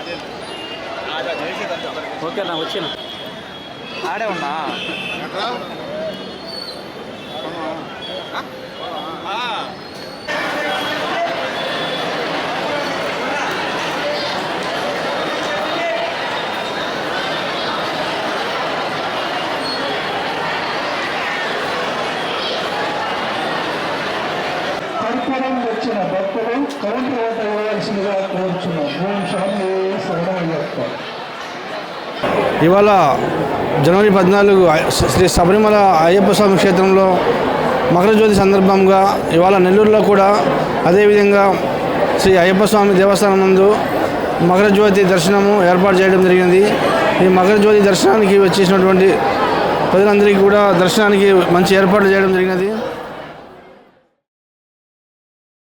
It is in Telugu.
ఓకే ఓకేనా వచ్చిన. ఆడే ఉన్నా? కర్పూరం వచ్చిన భక్తులు కౌంటర్ ఓట ఇవ్వాల్సిందిగా కోరుచున్నాం. ఓం స్వామి ఇవాళ జనవరి పద్నాలుగు శ్రీ శబరిమల అయ్యప్ప స్వామి క్షేత్రంలో మకర జ్యోతి సందర్భంగా ఇవాళ నెల్లూరులో కూడా అదేవిధంగా శ్రీ అయ్యప్ప స్వామి దేవస్థానం నందు మకర జ్యోతి దర్శనము ఏర్పాటు చేయడం జరిగింది ఈ మకర జ్యోతి దర్శనానికి వచ్చేసినటువంటి ప్రజలందరికీ కూడా దర్శనానికి మంచి ఏర్పాట్లు చేయడం జరిగినది.